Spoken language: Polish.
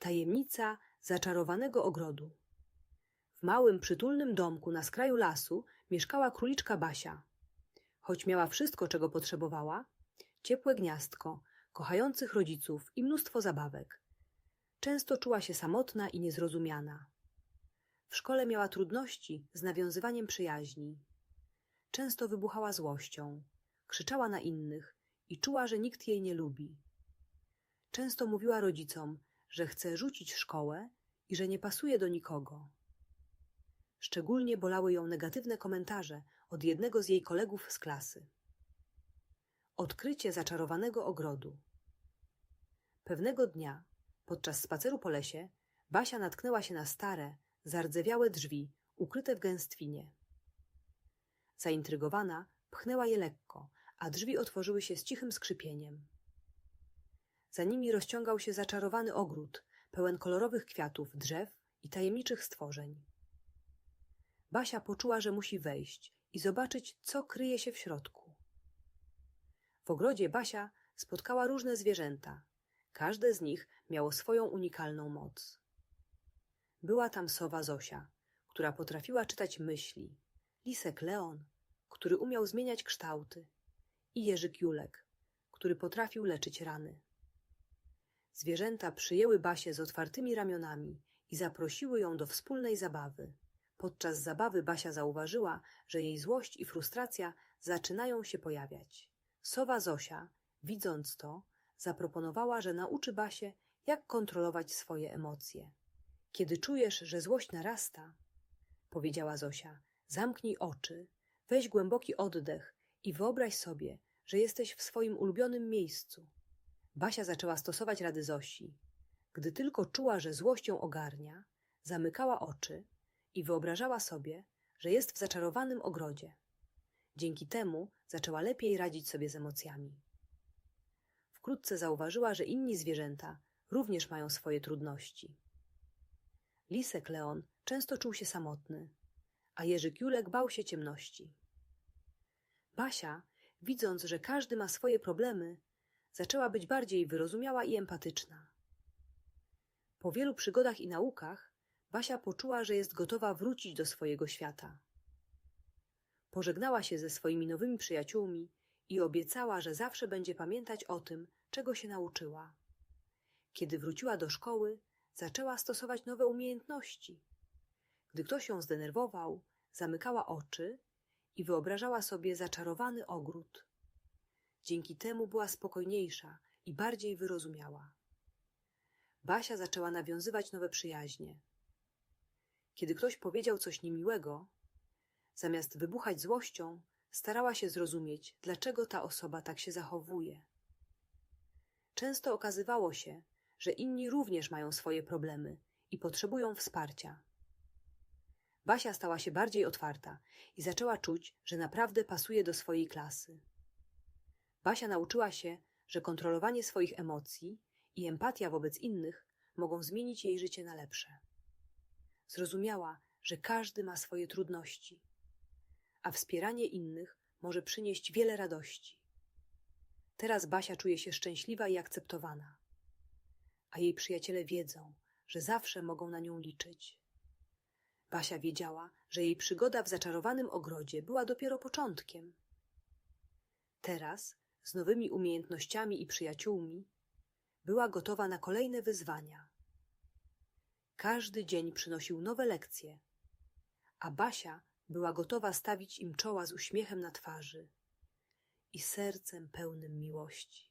Tajemnica zaczarowanego ogrodu. W małym, przytulnym domku na skraju lasu mieszkała króliczka Basia. Choć miała wszystko, czego potrzebowała ciepłe gniazdko, kochających rodziców i mnóstwo zabawek. Często czuła się samotna i niezrozumiana. W szkole miała trudności z nawiązywaniem przyjaźni. Często wybuchała złością, krzyczała na innych i czuła, że nikt jej nie lubi. Często mówiła rodzicom, że chce rzucić szkołę i że nie pasuje do nikogo. Szczególnie bolały ją negatywne komentarze od jednego z jej kolegów z klasy. Odkrycie zaczarowanego ogrodu. Pewnego dnia, podczas spaceru po lesie, Basia natknęła się na stare, zardzewiałe drzwi ukryte w gęstwinie. Zaintrygowana, pchnęła je lekko, a drzwi otworzyły się z cichym skrzypieniem. Za nimi rozciągał się zaczarowany ogród, pełen kolorowych kwiatów, drzew i tajemniczych stworzeń. Basia poczuła, że musi wejść i zobaczyć, co kryje się w środku. W ogrodzie Basia spotkała różne zwierzęta. Każde z nich miało swoją unikalną moc. Była tam sowa Zosia, która potrafiła czytać myśli, lisek Leon, który umiał zmieniać kształty, i Jerzyk Julek, który potrafił leczyć rany. Zwierzęta przyjęły Basię z otwartymi ramionami i zaprosiły ją do wspólnej zabawy. Podczas zabawy Basia zauważyła, że jej złość i frustracja zaczynają się pojawiać. Sowa Zosia, widząc to, zaproponowała, że nauczy Basię, jak kontrolować swoje emocje. Kiedy czujesz, że złość narasta, powiedziała Zosia, zamknij oczy, weź głęboki oddech i wyobraź sobie, że jesteś w swoim ulubionym miejscu. Basia zaczęła stosować rady Zosi. Gdy tylko czuła, że złość ją ogarnia, zamykała oczy i wyobrażała sobie, że jest w zaczarowanym ogrodzie. Dzięki temu zaczęła lepiej radzić sobie z emocjami. Wkrótce zauważyła, że inni zwierzęta również mają swoje trudności. Lisek Leon często czuł się samotny, a Jerzyk Julek bał się ciemności. Basia, widząc, że każdy ma swoje problemy, zaczęła być bardziej wyrozumiała i empatyczna. Po wielu przygodach i naukach Basia poczuła, że jest gotowa wrócić do swojego świata. Pożegnała się ze swoimi nowymi przyjaciółmi i obiecała, że zawsze będzie pamiętać o tym, czego się nauczyła. Kiedy wróciła do szkoły, zaczęła stosować nowe umiejętności. Gdy ktoś ją zdenerwował, zamykała oczy i wyobrażała sobie zaczarowany ogród. Dzięki temu była spokojniejsza i bardziej wyrozumiała. Basia zaczęła nawiązywać nowe przyjaźnie. Kiedy ktoś powiedział coś niemiłego, zamiast wybuchać złością, starała się zrozumieć, dlaczego ta osoba tak się zachowuje. Często okazywało się, że inni również mają swoje problemy i potrzebują wsparcia. Basia stała się bardziej otwarta i zaczęła czuć, że naprawdę pasuje do swojej klasy. Basia nauczyła się, że kontrolowanie swoich emocji i empatia wobec innych mogą zmienić jej życie na lepsze. Zrozumiała, że każdy ma swoje trudności, a wspieranie innych może przynieść wiele radości. Teraz Basia czuje się szczęśliwa i akceptowana, a jej przyjaciele wiedzą, że zawsze mogą na nią liczyć. Basia wiedziała, że jej przygoda w zaczarowanym ogrodzie była dopiero początkiem. Teraz, z nowymi umiejętnościami i przyjaciółmi, była gotowa na kolejne wyzwania. Każdy dzień przynosił nowe lekcje, a Basia była gotowa stawić im czoła z uśmiechem na twarzy i sercem pełnym miłości.